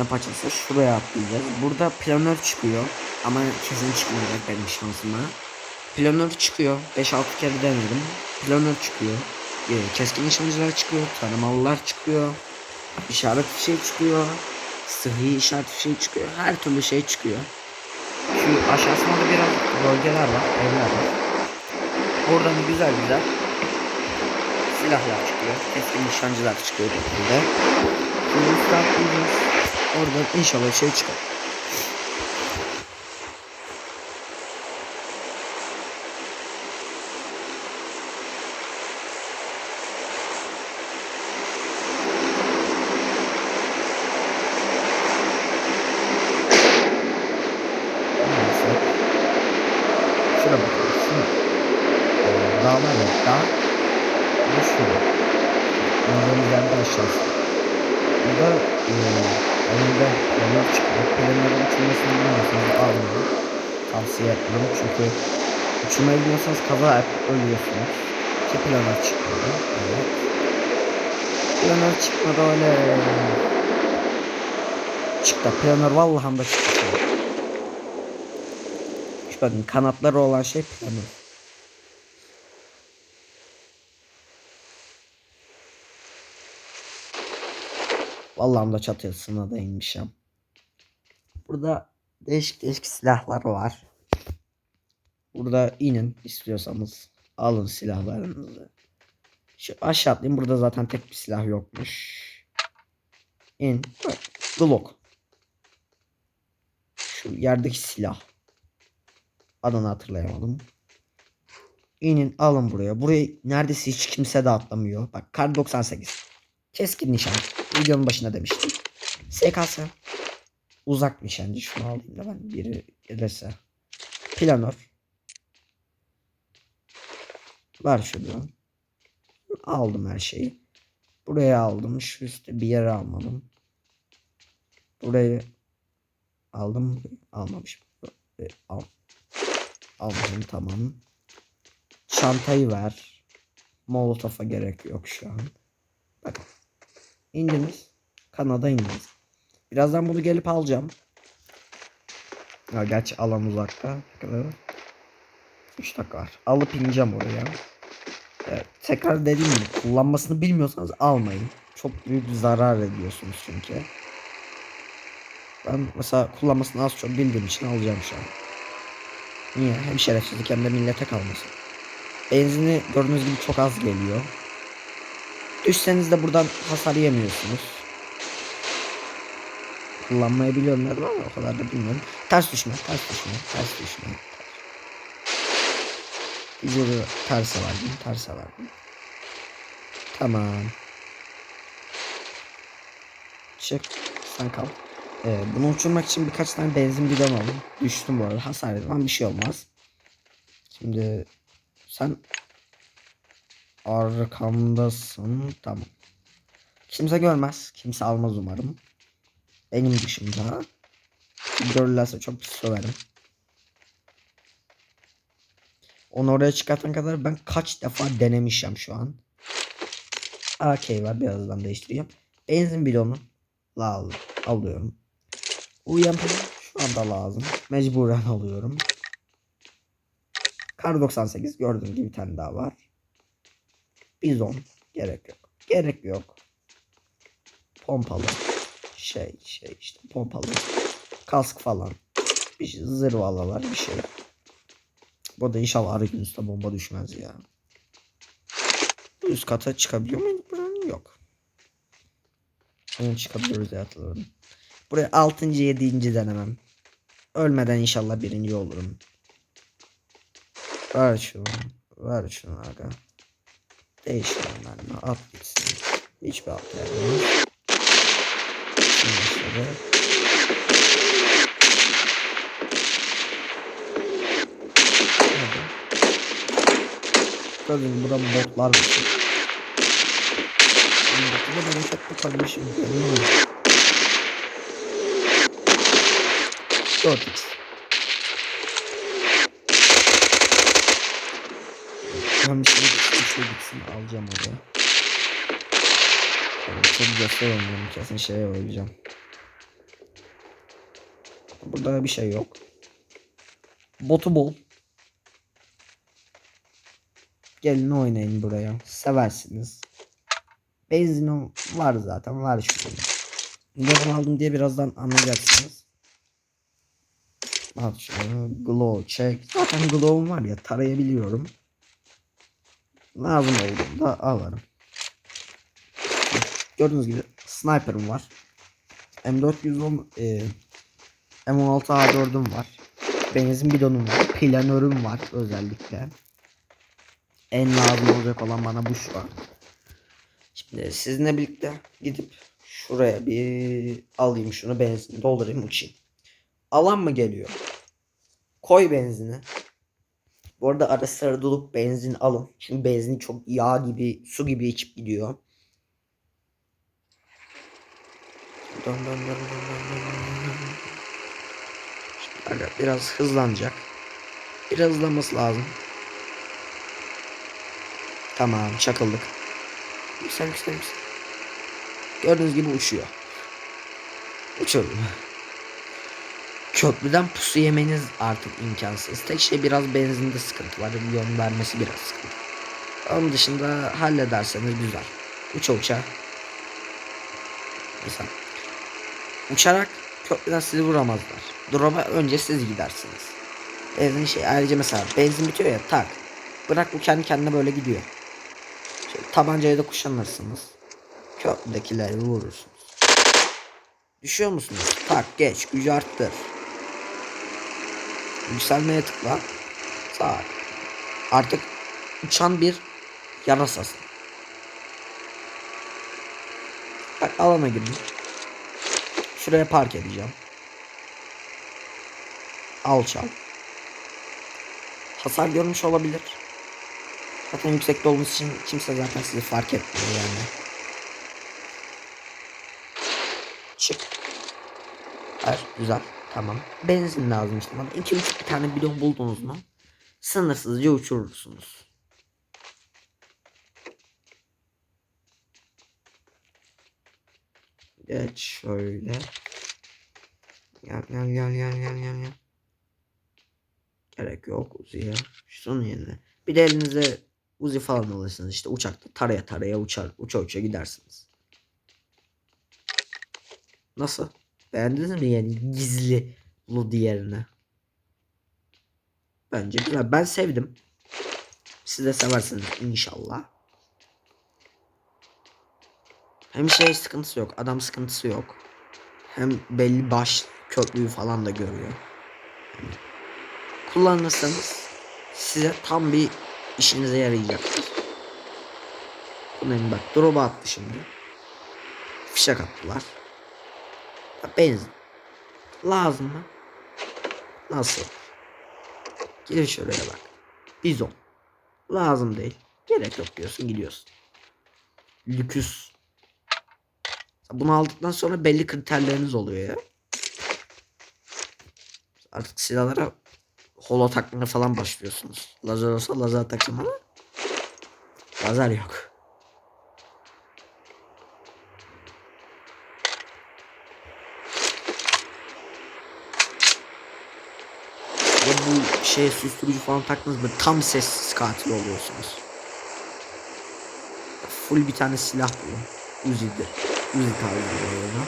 tekne paçası. Şuraya atlayacağız. Burada planör çıkıyor. Ama kesin çıkmayacak benim şansıma. Planör çıkıyor. 5-6 kere denedim. Planör çıkıyor. Ee, Keskin nişancılar çıkıyor. Taramalılar çıkıyor. İşaret fişeği çıkıyor. Sıhhi işaret fişeği çıkıyor. Her türlü şey çıkıyor. Şu aşağısında da biraz bölgeler var. Evler var. Oradan güzel güzel silahlar çıkıyor. Keskin nişancılar çıkıyor. Şimdi üstü atlayacağız. Oradan inşallah şey çıkar. Uçurmayı bilmiyorsanız kaza yapıp ölüyorsunuz. Ki planör çıkmadı. Evet. Planör çıkmadı öyle. Çıktı. Planör vallahi da çıktı. Şu bakın kanatları olan şey planör. Vallahi da çatısına da inmişim. Burada değişik değişik silahlar var. Burada inin istiyorsanız. Alın silahlarınızı. Şu aşağı atlayayım. Burada zaten tek bir silah yokmuş. İn. Glock. Şu yerdeki silah. Adını hatırlayamadım. İnin alın buraya. Burayı neredeyse hiç kimse de atlamıyor. Bak kar 98. Keskin nişan. Videonun başında demiştim. SKS. Uzak nişancı. Şunu alayım da ben biri gelirse. Planör. Ver şunu. Aldım her şeyi. Buraya aldım. Şu üstte bir yere almadım. Burayı aldım. Almamışım. E, Al. Almadım tamam. Çantayı ver. Molotof'a gerek yok şu an. Bak. İndiniz. Kanada indiniz. Birazdan bunu gelip alacağım. Ya gerçi alan uzakta. 3 dakika var. Alıp ineceğim oraya. Evet, tekrar dediğim gibi kullanmasını bilmiyorsanız almayın. Çok büyük zarar ediyorsunuz çünkü. Ben mesela kullanmasını az çok bildiğim için alacağım şu an. Niye? Hem şerefsizlik hem de millete kalmasın. Benzini gördüğünüz gibi çok az geliyor. Düşseniz de buradan hasar yemiyorsunuz. Kullanmayı biliyorum ama o kadar da bilmiyorum. Ters düşme, ters düşme, ters düşme. Üzeri terse verdim, terse verdim. Tamam. Çık, sen kal. Ee, bunu uçurmak için birkaç tane benzin bidon aldım. Düştüm bu arada, hasar yedim ama bir şey olmaz. Şimdi sen arkamdasın. Tamam. Kimse görmez. Kimse almaz umarım. Benim dışımda. Görürlerse çok pis söverim. Onu oraya çıkartan kadar ben kaç defa denemişim şu an. AK var birazdan değiştireceğim. Benzin bidonu al alıyorum. UMP şu anda lazım. Mecburen alıyorum. Kar 98 gördüğünüz gibi bir tane daha var. Bizon gerek yok. Gerek yok. Pompalı. Şey şey işte pompalı. Kask falan. Bir şey, zırhalalar bir şey. Bu da inşallah arı gün üstüne bomba düşmez ya. Üst kata çıkabiliyor muyum? Buranın yok. Onun çıkabiliyoruz ya hatırladım. Buraya 6. 7. denemem. Ölmeden inşallah birinci olurum. Ver şunu. Ver şunu aga. Değiştirenlerle at gitsin. Hiçbir alt yerine. Şimdi şöyle. Hadi. Gördüğünüz burada botlar var. Burada çok bir kardeşim. 4x. Ben bir şey, şey gitsin alacağım. Evet, çok güzel oynuyorum kesin şeye oynayacağım. Burada bir şey yok. Botu bol. Gelin oynayın buraya. Seversiniz. Benzin var zaten. Var şurada. Neden aldım diye birazdan anlayacaksınız. Al şunu. Glow check. Zaten glow'um var ya tarayabiliyorum. Lazım olduğunda alırım. Gördüğünüz gibi sniper'ım var. M410 e, M16 A4'üm var. Benzin bidonum var. Planörüm var özellikle. En lazım olacak olan bana bu şu an. Şimdi sizinle birlikte gidip şuraya bir alayım şunu benzin doldurayım uçayım. Alan mı geliyor? Koy benzini. Bu arada ara sıra dolup benzin alın. Çünkü benzin çok yağ gibi, su gibi içip gidiyor. Dön dön dön dön dön dön. Şimdi biraz hızlanacak. Biraz hızlanması lazım. Tamam çakıldık. Yüksel yüksel. Gördüğünüz gibi uçuyor. Uçuyorum. Köprüden pusu yemeniz artık imkansız. Tek şey biraz benzinde sıkıntı var. Yön vermesi biraz sıkıntı. Onun dışında hallederseniz güzel. Uça uça. Mesela uçarak köprüden sizi vuramazlar. Drop'a önce siz gidersiniz. Benzin şey ayrıca mesela benzin bitiyor ya tak. Bırak bu kendi kendine böyle gidiyor. Tabancayı da kuşanırsınız. Köprüdekileri vurursunuz. Düşüyor musunuz? Tak geç gücü arttır. Yükselmeye tıkla. Sağ. Artık uçan bir yarasasın. Bak alana girdim. Şuraya park edeceğim. Alçal. Hasar görmüş olabilir. Zaten yüksekte olduğunuz için kimse zaten sizi fark etmiyor yani. Çık. Hayır güzel. Tamam. Benzin lazım işte bana. İki buçuk bir tane bidon buldunuz mu? Sınırsızca uçurursunuz. Geç şöyle. Gel gel gel gel gel gel gel. Gerek yok Uzi'ye. Şunun yerine. Bir de elinize Uzi falan alırsınız işte uçakta taraya taraya uçar uça uça gidersiniz. Nasıl? Beğendiniz mi yani gizli lu diğerine? Bence güzel. Ben sevdim. Siz de seversiniz inşallah. Hem şey sıkıntısı yok. Adam sıkıntısı yok. Hem belli baş köprüyü falan da görüyor. Yani kullanırsanız size tam bir işinize yarayacaktır. Bunun bak drop'a attı şimdi. Fişek attılar. Benzin. Lazım mı? Nasıl? Gir şuraya bak. Bizon. Lazım değil. Gerek yok diyorsun gidiyorsun. Lüküs. Bunu aldıktan sonra belli kriterleriniz oluyor ya. Artık silahlara holo takmaya falan başlıyorsunuz. Lazer olsa lazer takacağım ama lazer yok. Ve bu şey susturucu falan taktınız mı tam sessiz katil oluyorsunuz. Full bir tane silah bu. Uzi'de. Uzi tarzı bir oyunu.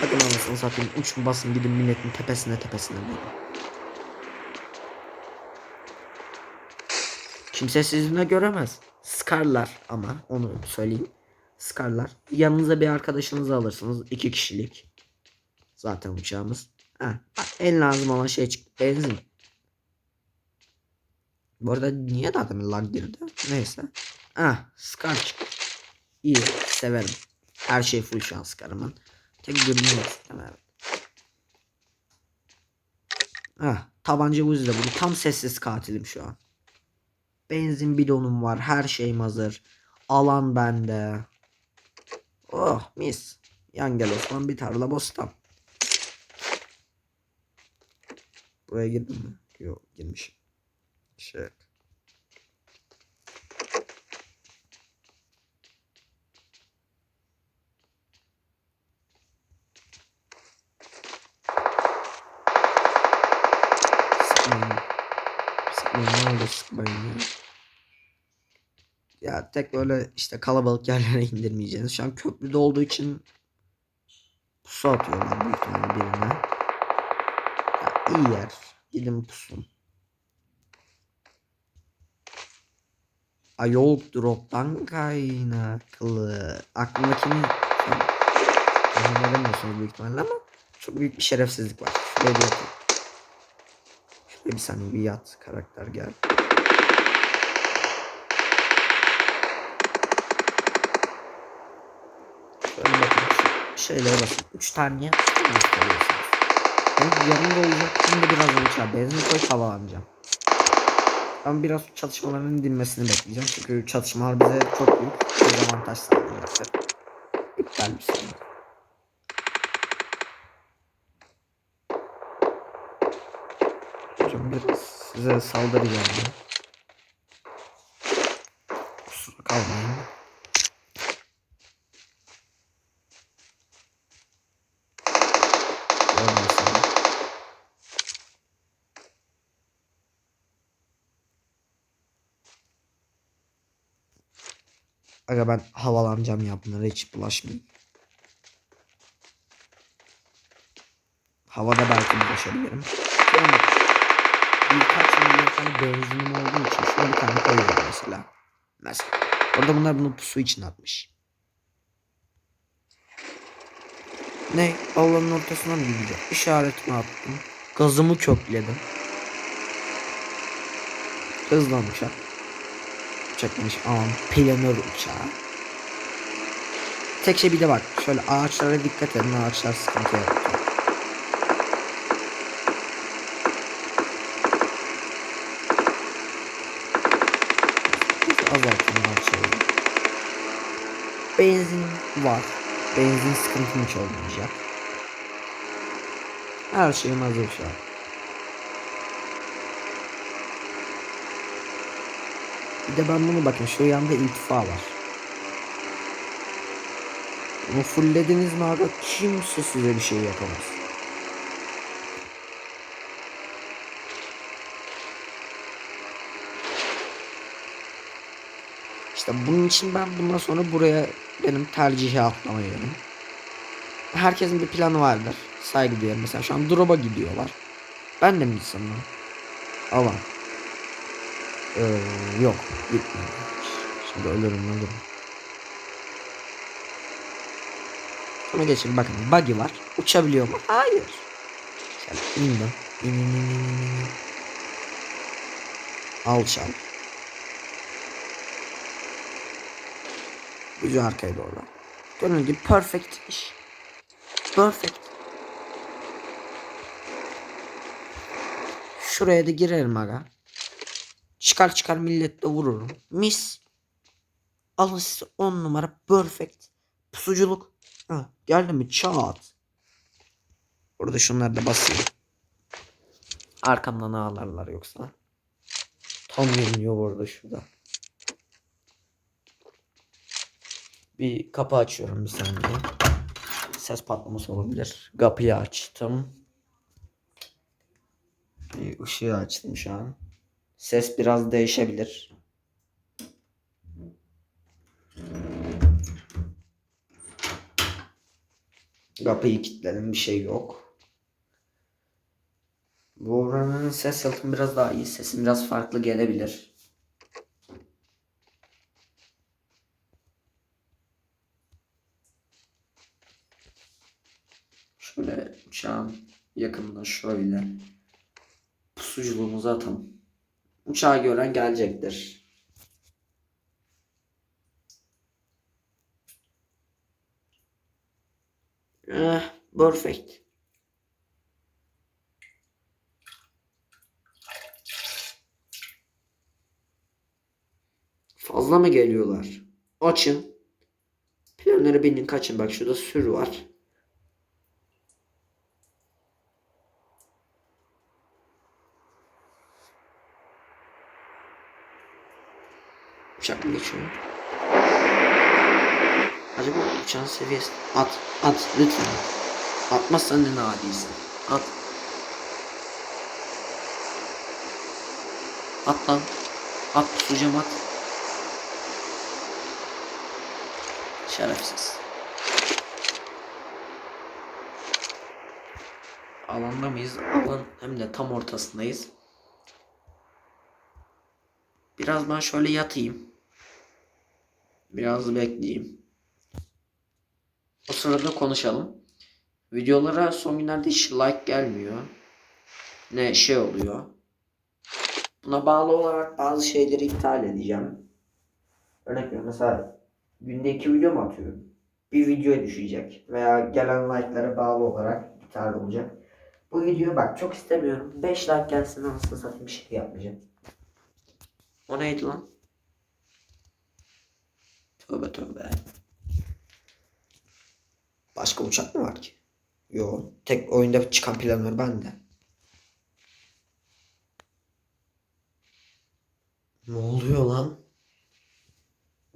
Takın anasını satayım. Uçun basın gidin milletin tepesine tepesine vurun. Kimse sizinle göremez. Skarlar ama onu söyleyeyim. Skarlar. Yanınıza bir arkadaşınızı alırsınız. iki kişilik. Zaten uçağımız. Ha, en lazım olan şey çıktı. Benzin. Bu arada niye daha demin lag girdi? Neyse. Ah, Scar çıktı. İyi, severim. Her şey full şu an Scar'ımın. Tek görünmek istemem. Ah, tabanca Uzi'de bunu tam sessiz katilim şu an. Benzin bidonum var. Her şeyim hazır. Alan bende. Oh mis. Yan gel Osman bir tarla bostan. Buraya girdim mi? Yok girmişim. Şey. Olur sıkmayın ya. Ya tek böyle işte kalabalık yerlere indirmeyeceğiniz. Şu an köprüde olduğu için pusu atıyorlar büyük ihtimalle birine. Ya iyi yer. Gidin pusun. Ayol drop'tan kaynaklı. Aklımdakini tahmin edemiyorsunuz büyük ihtimalle ama çok büyük bir şerefsizlik var. Şuraya bir yatın. Bir saniye bir yat karakter gel. Şöyle bakın şu şeylere bakın. 3 tane gösteriyorsunuz. Ben yanımda olacak. Şimdi birazdan uçağa benzin koyup havalanacağım. Ben biraz çatışmaların dinmesini bekleyeceğim. Çünkü çatışmalar bize çok büyük bir avantaj sağlayacaktır. İptal bir şey. Hocam biraz size saldıracağım. Kusura kalmayın. Aga ben havalanacağım ya bunlara hiç bulaşmayın. Havada belki bulaşabilirim. Bak. Birkaç milyon tane benzinim olduğu için şöyle bir tane koyuyorum mesela. Mesela. Orada bunlar bunu pusu için atmış. Ne? Alanın ortasına mı gideceğim? İşaretimi attım. Gazımı kökledim. Hızlan uçak. Uçak demiş aman planör uçağı. Tek şey bir de bak şöyle ağaçlara dikkat edin ağaçlar sıkıntı yaratıyor. Azaltın ağaçları. Benzin var. Benzin sıkıntım hiç olmayacak. Her şeyim hazır şu an. Bir de ben bunu bakın şu yanda iltifa var. Bunu fulllediniz mi abi kimse size bir şey yapamaz. İşte bunun için ben bundan sonra buraya benim tercihi atlamayıyorum. Herkesin bir planı vardır. Saygı duyarım. Mesela şu an drop'a gidiyorlar. Ben de mi gitsem lan? Ee, yok. Şimdi ölürüm ölürüm. Ama geçin bakın buggy var. Uçabiliyor mu? Hayır. Şöyle indim. İn in in in in in. Alçal. Güzel arkaya doğru. Gördüğünüz gibi perfect iş. Perfect. Şuraya da girerim aga. Çıkar çıkar milletle vururum. Mis. Alın size 10 numara perfect. Pusuculuk. Ha, geldi mi çat. Burada şunları da basayım. Arkamdan ağlarlar yoksa. Tam görünüyor burada şurada. Bir kapı açıyorum bir saniye. Ses patlaması olabilir. Kapıyı açtım. Bir ışığı açtım şu an. Ses biraz değişebilir. Kapıyı kilitledim bir şey yok. Bu oranın ses yalıtımı biraz daha iyi. Sesim biraz farklı gelebilir. Şöyle uçağın yakınına şöyle pusuculuğumuzu atalım. Uçağı gören gelecektir. Eh, perfect. Fazla mı geliyorlar? Açın. Planları binin kaçın. Bak şurada sür var. Uçak mı geçiyor? Acaba uçağın seviyesi... At, at lütfen at. Atmazsan ne adisin. At. At lan. At pusucam at. Şerefsiz. Alanda mıyız? Alan hem de tam ortasındayız. Biraz ben şöyle yatayım. Biraz bekleyeyim. O sırada konuşalım. Videolara son günlerde hiç like gelmiyor. Ne şey oluyor. Buna bağlı olarak bazı şeyleri iptal edeceğim. Örnek veriyorum mesela günde iki video mu atıyorum? Bir videoya düşecek veya gelen like'lara bağlı olarak iptal olacak. Bu video bak çok istemiyorum. 5 like gelsin anasını satayım bir şey yapmayacağım. O neydi lan? Tövbe tövbe. Başka uçak mı var ki? Yo. Tek oyunda çıkan planör bende. Ne oluyor lan?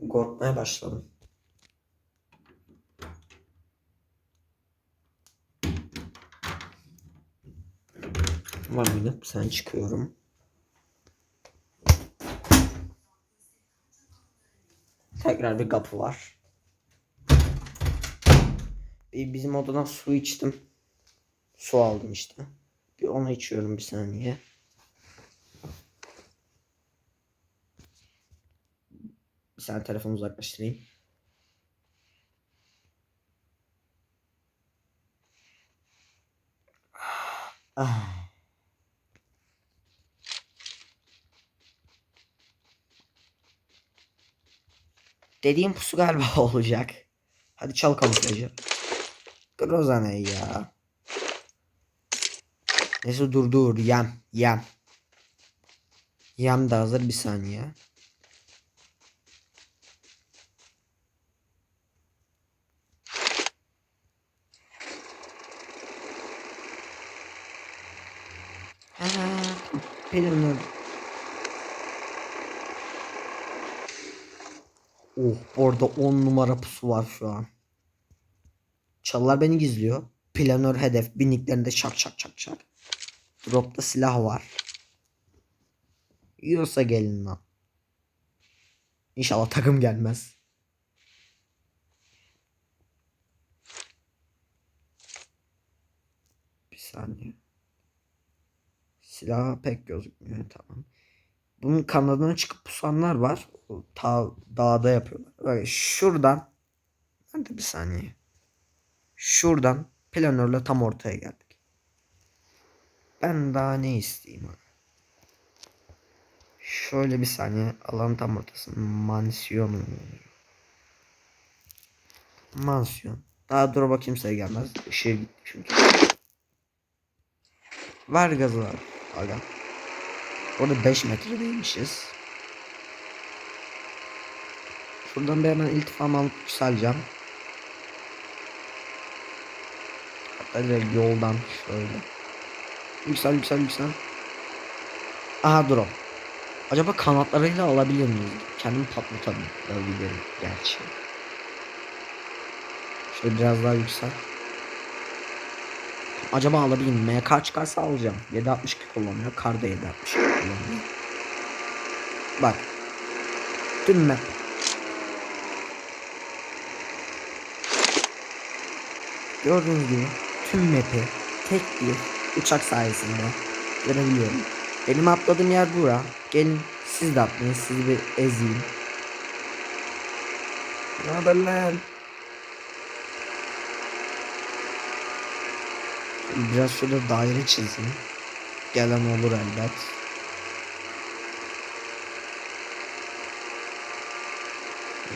Korkmaya başladım. Var mıydı? Sen çıkıyorum. Tekrar bir kapı var. Bir bizim odadan su içtim. Su aldım işte. Bir onu içiyorum bir saniye. Bir saniye telefonu uzaklaştırayım. Ah. Dediğim pusu galiba olacak. Hadi çal kamuflajı. Groza ne ya? Neyse dur dur yem yem. Yem de hazır bir saniye. Benim Oh orada 10 numara pusu var şu an. Çalılar beni gizliyor. Planör hedef binliklerinde şak şak şak şak. Dropta silah var. Yiyorsa gelin lan. İnşallah takım gelmez. Bir saniye. Silah pek gözükmüyor tamam. Bunun kanadına çıkıp pusanlar var. Ta dağda yapıyorlar. Böyle şuradan Hadi bir saniye. Şuradan planörle tam ortaya geldik. Ben daha ne isteyeyim abi? Şöyle bir saniye alan tam ortası. Mansiyon? Mansiyon. Daha dur bakayım kimse gelmez. Işığı gitti çünkü. Ver gazı var. Aga. Orada 5 metredeymişiz. Şuradan bir hemen iltifam alıp yükseleceğim. Direkt yoldan şöyle. Yüksel yüksel yüksel. Aha drop. Acaba kanatlarıyla alabilir miyiz? Kendim patlatabilirim gerçi. Şöyle biraz daha yüksel. Acaba alabilir miyim? MK çıkarsa alacağım. 762 kullanıyor. Kar da 762 kullanıyor. Bak. Tüm map. Gördüğünüz gibi tüm map'i tek bir uçak sayesinde görebiliyorum. Benim atladığım yer bura. Gelin siz de atlayın. Sizi bir ezeyim. Ne haber lan? Biraz şurada daire çizeyim. Gelen olur elbet.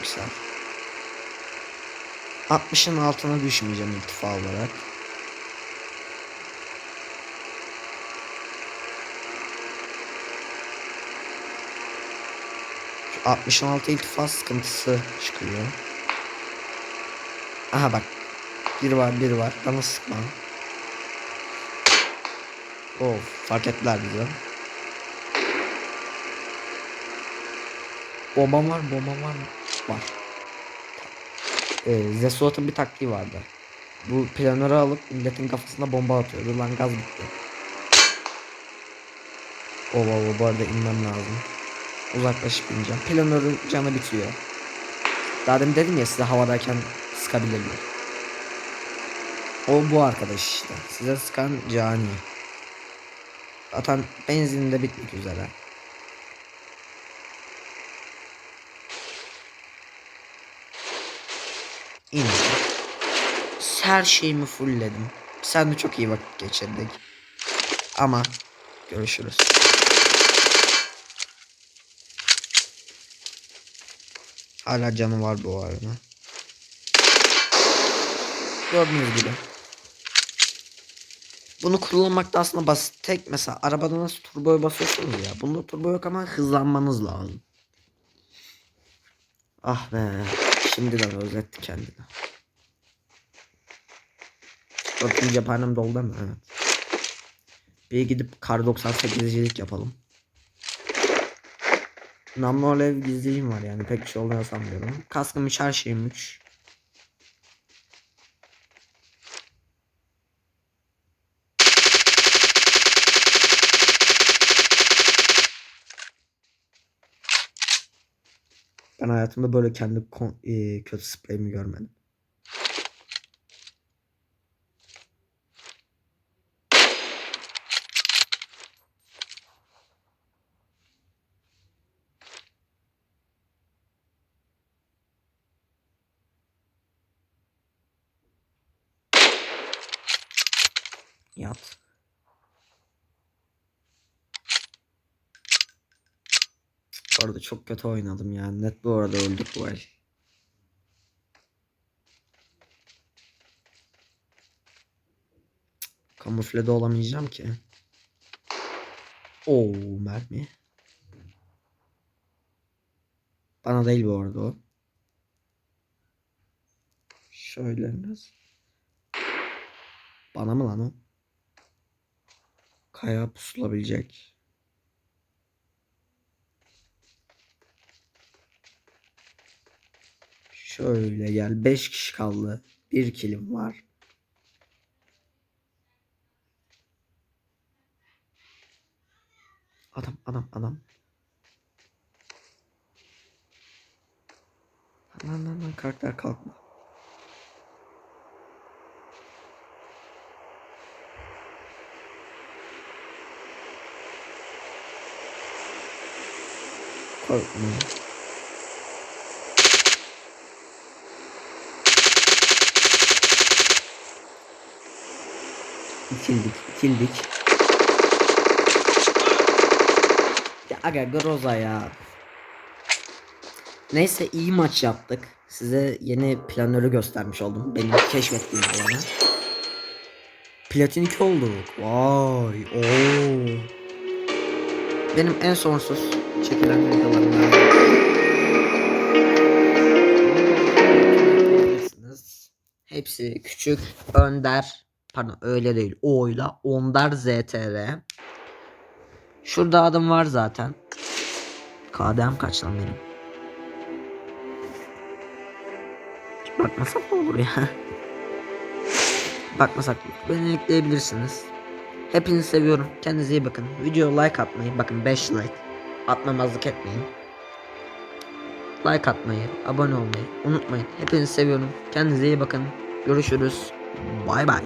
Güzel. 60'ın altına düşmeyeceğim iltifa olarak. Şu 60'ın altı iltifa sıkıntısı çıkıyor. Aha bak. Biri var biri var. Bana sıkma. Of fark ettiler bizi. Bombam var bombam var mı? Var. Ee, Zesuat'ın bir taktiği vardı. Bu planörü alıp milletin kafasına bomba atıyordu. Lan gaz bitti. Oo, bu arada inmem lazım. Uzaklaşıp ineceğim. Planörün canı bitiyor. Daha demin dedim ya size havadayken sıkabilirler. O bu arkadaş işte. Size sıkan cani. Zaten benzin de bitmek üzere. İn. Her şeyimi fullledim. Sen de çok iyi vakit geçirdik. Ama görüşürüz. Hala canı var bu arada. Gördüğünüz gibi. Bunu kullanmak da aslında basit. Tek mesela arabada nasıl turboya basıyorsunuz ya. Bunda turbo yok ama hızlanmanız lazım. Ah be. Şimdiden özletti kendini. Bakın cephanem doldu mu? Evet. Bir gidip kar 98'cilik yapalım. Namlu alev gizliliğim var yani pek bir şey oluyor sanmıyorum. Kaskım 3 her şeyim 3. Ben hayatımda böyle kendi e, kötü spreyimi görmedim. Yat. Bu arada çok kötü oynadım yani. Net bu arada öldük bu el. Cık, Kamufle de olamayacağım ki. Oo mermi. Bana değil bu arada o. Şöyle biraz. Bana mı lan o? Kaya pusulabilecek. Şöyle gel. 5 kişi kaldı. Bir kilim var. Adam adam adam. Lan lan lan karakter kalkma. Korkma. İkildik, ikildik. Ya aga Groza ya. Neyse iyi maç yaptık. Size yeni planörü göstermiş oldum. Benim keşfettiğim alanı. Platin 2 olduk. Vay. Oo. Benim en sonsuz çekilen. Bilirsiniz. Hepsi küçük Önder pardon öyle değil O'yla Ondar ZTR. Şurada adım var zaten. KDM kaç lan benim? Bakmasak ne olur ya. Bakmasak beni ekleyebilirsiniz. Hepinizi seviyorum. Kendinize iyi bakın. Video like atmayı. Bakın 5 like. Atmamazlık etmeyin. Like atmayı, abone olmayı unutmayın. Hepinizi seviyorum. Kendinize iyi bakın. Görüşürüz. Bay bay.